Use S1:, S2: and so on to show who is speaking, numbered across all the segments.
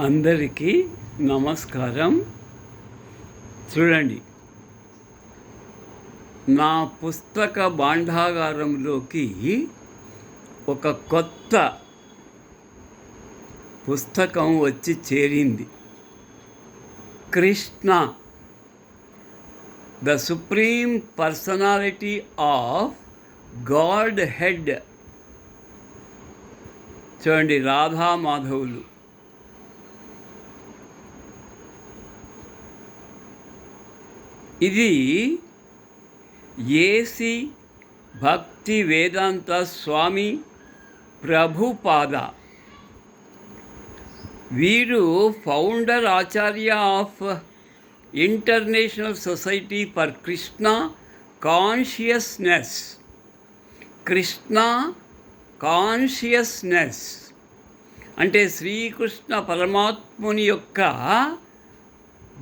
S1: అందరికీ నమస్కారం. చూడండి నా పుస్తక భాండాగారంలోకి ఒక కొత్త పుస్తకం వచ్చి చేరింది. Krishna the supreme personality of godhead. చూడండి రాధా ఇది ఏసి భక్తి వేదాంత స్వామి ప్రభుపాద. వీరు founder Acharya of international society for Krishna consciousness. Krishna consciousness. అంటే శ్రీకృష్ణ పరమాత్ముని యొక్క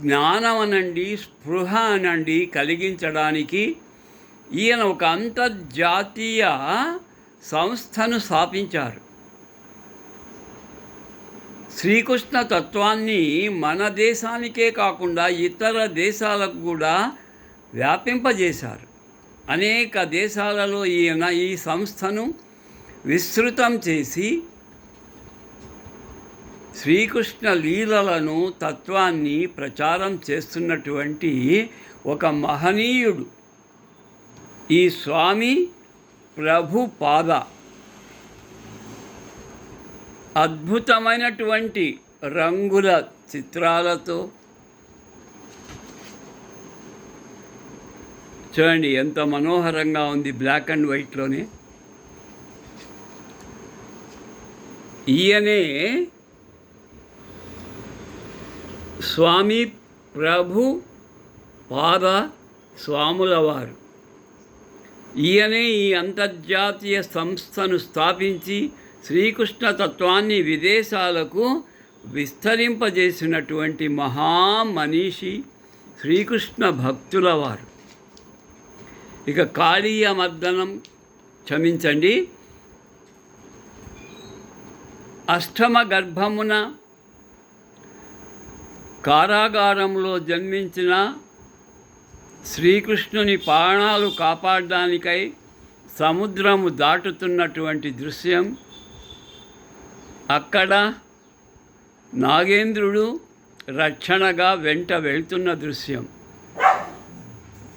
S1: జ్ఞానం అనండి స్పృహ అనండి కలిగించడానికి ఈయన ఒక అంతర్జాతీయ సంస్థను స్థాపించారు. శ్రీకృష్ణ తత్వాన్ని మన దేశానికే కాకుండా ఇతర దేశాలకు కూడా వ్యాపింపజేశారు. అనేక దేశాలలో ఈయన ఈ సంస్థను విస్తృతం చేసి శ్రీకృష్ణ లీలలను తత్వాన్ని ప్రచారం చేస్తున్నటువంటి ఒక మహనీయుడు. ఈ స్వామి ప్రభు పాద అద్భుతమైనటువంటి రంగుల చిత్రాలతో. చూడండి ఎంత మనోహరంగా ఉంది బ్లాక్ అండ్ వైట్లోనే. ఈయనే స్వామి ప్రభు పాద స్వాముల వారు ఈయనే ఈ అంతర్జాతీయ సంస్థను స్థాపించి శ్రీకృష్ణ తత్వాన్ని విదేశాలకు విస్తరింపజేసినటువంటి మహామనీషి శ్రీకృష్ణ భక్తుల వారు ఇక కాళీయ మర్దనం క్షమించండి. అష్టమ గర్భమున కారాగారంలో జన్మించిన శ్రీకృష్ణుని ప్రాణాలు కాపాడడానికై సముద్రము దాటుతున్నటువంటి దృశ్యం. అక్కడ నాగేంద్రుడు రక్షణగా వెంట వెళ్తున్న దృశ్యం.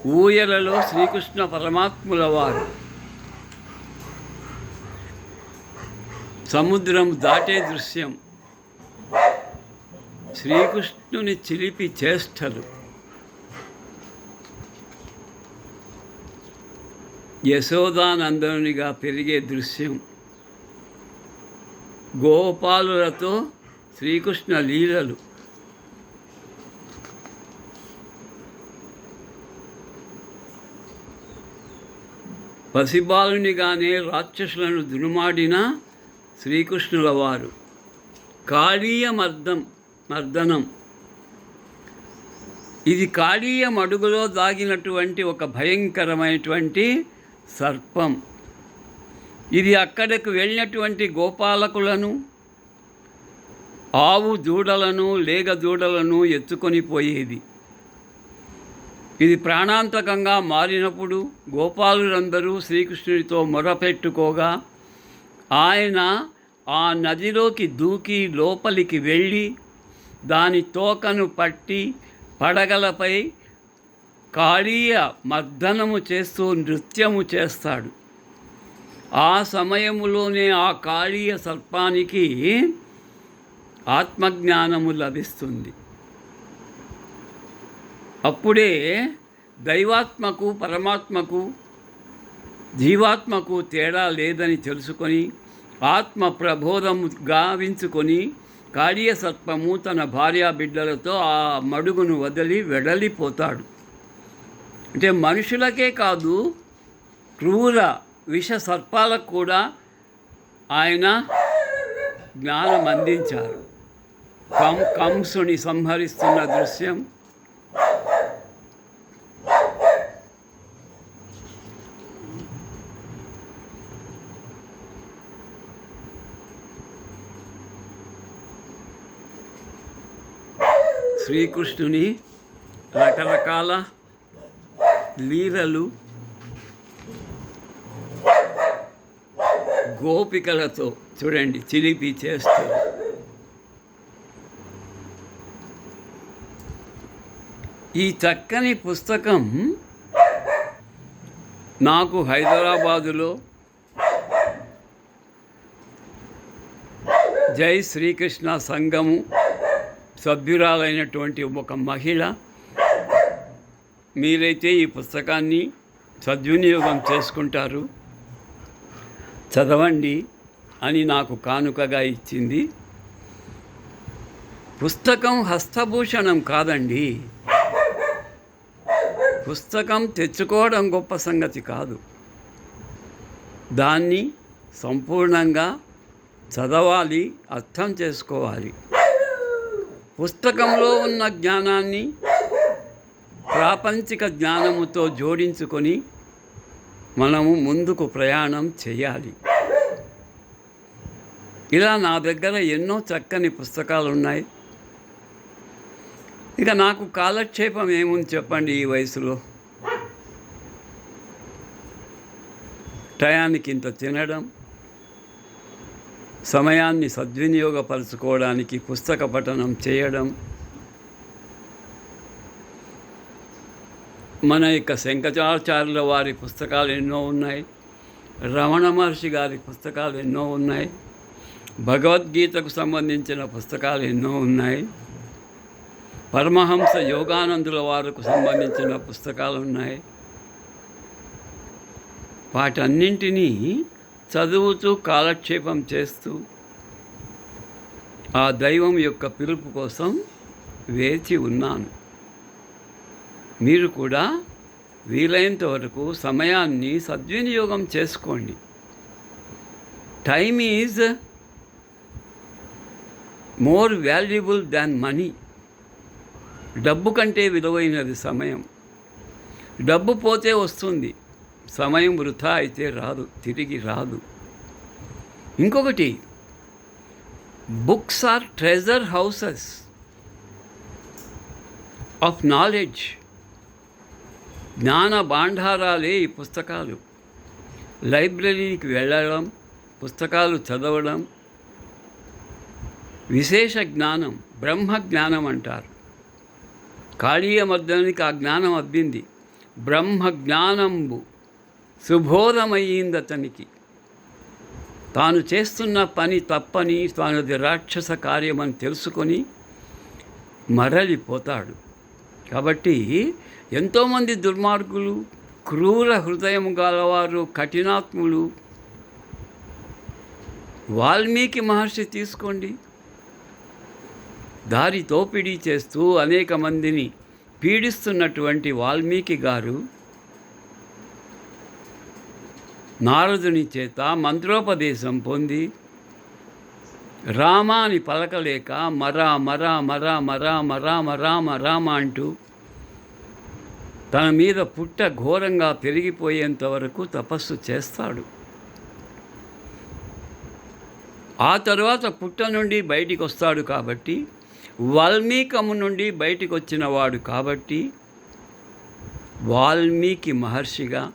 S1: ఊయలలో శ్రీకృష్ణ పరమాత్ముల వారు. సముద్రం దాటే దృశ్యం. శ్రీకృష్ణుని చిలిపి చేష్టలు. యశోదానందనునిగా పెరిగే దృశ్యం. గోపాలులతో శ్రీకృష్ణ లీలలు. పసిబాలునిగానే రాక్షసులను దునుమాడిన శ్రీకృష్ణుల వారు కాళీయమర్థం మర్దనం. ఇది కాళీయం అడుగులో దాగినటువంటి ఒక భయంకరమైనటువంటి సర్పం. ఇది అక్కడకు వెళ్ళినటువంటి గోపాలకులను ఆవు దూడలను లేగ దూడలను ఎత్తుకొని పోయేది. ఇది ప్రాణాంతకంగా మారినప్పుడు గోపాలులందరూ శ్రీకృష్ణుడితో మొరపెట్టుకోగా ఆయన ఆ నదిలోకి దూకి లోపలికి వెళ్ళి దాని తోకను పట్టి పడగలపై కాళీయ మర్దనము చేస్తూ నృత్యము చేస్తాడు. ఆ సమయములోనే ఆ కాళీయ సర్పానికి ఆత్మజ్ఞానము లభిస్తుంది. అప్పుడే దైవాత్మకు పరమాత్మకు జీవాత్మకు తేడా లేదని తెలుసుకొని ఆత్మ ప్రబోధము గావించుకొని కాడియసర్పము తన భార్యా బిడ్డలతో ఆ మడుగును వదిలి వెడలిపోతాడు. అంటే మనుషులకే కాదు క్రూర విష సర్పాలకు కూడా ఆయన జ్ఞానం అందించారు కం కంసుని సంహరిస్తున్న దృశ్యం శ్రీకృష్ణుని రకరకాల లీలలు గోపికలతో చూడండి చిలిపి చేస్తూ. ఈ చక్కని పుస్తకం నాకు హైదరాబాదులో జై శ్రీకృష్ణ సంఘము సభ్యురాలైనటువంటి ఒక మహిళ మీరైతే ఈ పుస్తకాన్ని సద్వినియోగం చేసుకుంటారు. చదవండి అని నాకు కానుకగా ఇచ్చింది. పుస్తకం హస్తభూషణం కాదండి. పుస్తకం తెచ్చుకోవడం గొప్ప సంగతి కాదు. దాన్ని సంపూర్ణంగా చదవాలి అర్థం చేసుకోవాలి. పుస్తకంలో ఉన్న జ్ఞానాన్ని ప్రాపంచిక జ్ఞానముతో జోడించుకొని మనము ముందుకు ప్రయాణం చేయాలి. ఇలా నా దగ్గర ఎన్నో చక్కని పుస్తకాలు ఉన్నాయి ఇక నాకు కాలక్షేపం ఏముంది చెప్పండి ఈ వయసులో? టయానికి ఇంత తినడం సమయాన్ని సద్వినియోగపరచుకోవడానికి పుస్తక పఠనం చేయడం మన యొక్క శంకరాచార్యుల వారి పుస్తకాలు ఎన్నో ఉన్నాయి. రమణ మహర్షి గారి పుస్తకాలు ఎన్నో ఉన్నాయి. భగవద్గీతకు సంబంధించిన పుస్తకాలు ఎన్నో ఉన్నాయి. పరమహంస యోగానందుల వారికి సంబంధించిన పుస్తకాలు ఉన్నాయి. వాటన్నింటినీ చదువుతూ కాలక్షేపం చేస్తూ ఆ దైవం యొక్క పిలుపు కోసం వేచి ఉన్నాను. మీరు కూడా వీలైనంత వరకు సమయాన్ని సద్వినియోగం చేసుకోండి. Time is more valuable than money డబ్బు కంటే విలువైనది సమయం. డబ్బు పోతే వస్తుంది. సమయం వృధా అయితే రాదు తిరిగి రాదు. ఇంకొకటి books are treasure houses of knowledge. జ్ఞాన భాండారాలే ఈ పుస్తకాలు. లైబ్రరీకి వెళ్ళడం పుస్తకాలు చదవడం విశేష జ్ఞానం బ్రహ్మ జ్ఞానం అంటారు. కాళీయ కాళీయమర్దనికి ఆ జ్ఞానం అబ్బింది. బ్రహ్మ జ్ఞానంబు. సుబోధమయ్యింది అతనికి. తాను చేస్తున్న పని తప్పని తానుది రాక్షస కార్యమని తెలుసుకొని మరలిపోతాడు. కాబట్టి ఎంతోమంది దుర్మార్గులు క్రూర హృదయం గలవారు కఠినాత్ములు వాల్మీకి మహర్షి తీసుకోండి. దారి తోపిడీ చేస్తూ అనేక మందిని పీడిస్తున్నటువంటి వాల్మీకి గారు నారదుని చేత మంత్రోపదేశం పొంది రామాని పలకలేక మరా మరా మరా మరా మరా మరామ రామ అంటూ తన మీద పుట్ట ఘోరంగా పెరిగిపోయేంత వరకు తపస్సు చేస్తాడు. ఆ తర్వాత పుట్ట నుండి బయటికి వస్తాడు కాబట్టి వాల్మీకము నుండి బయటికి వచ్చినవాడు కాబట్టి వాల్మీకి మహర్షిగా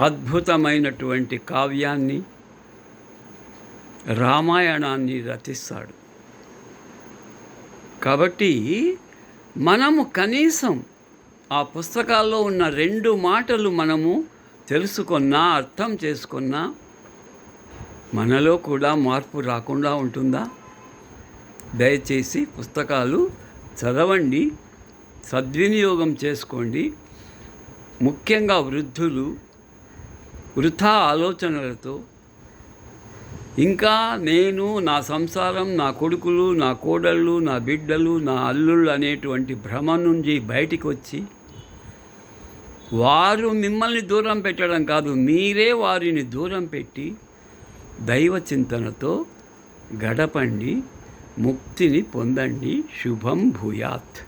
S1: అద్భుతమైనటువంటి కావ్యాన్ని రామాయణాన్ని రచిస్తాడు. కాబట్టి మనము కనీసం ఆ పుస్తకాల్లో ఉన్న రెండు మాటలు మనము తెలుసుకున్నా అర్థం చేసుకున్నా మనలో కూడా మార్పు రాకుండా ఉంటుందా? దయచేసి పుస్తకాలు చదవండి సద్వినియోగం చేసుకోండి. ముఖ్యంగా వృద్ధులు వృథా ఆలోచనలతో ఇంకా నేను నా సంసారం నా కొడుకులు నా కోడళ్ళు నా బిడ్డలు నా అల్లుళ్ళు అనేటువంటి భ్రమ నుంచి బయటికి వచ్చి వారు మిమ్మల్ని దూరం పెట్టడం కాదు మీరే వారిని దూరం పెట్టి దైవ చింతనతో గడపండి ముక్తిని పొందండి. శుభం భూయాత్.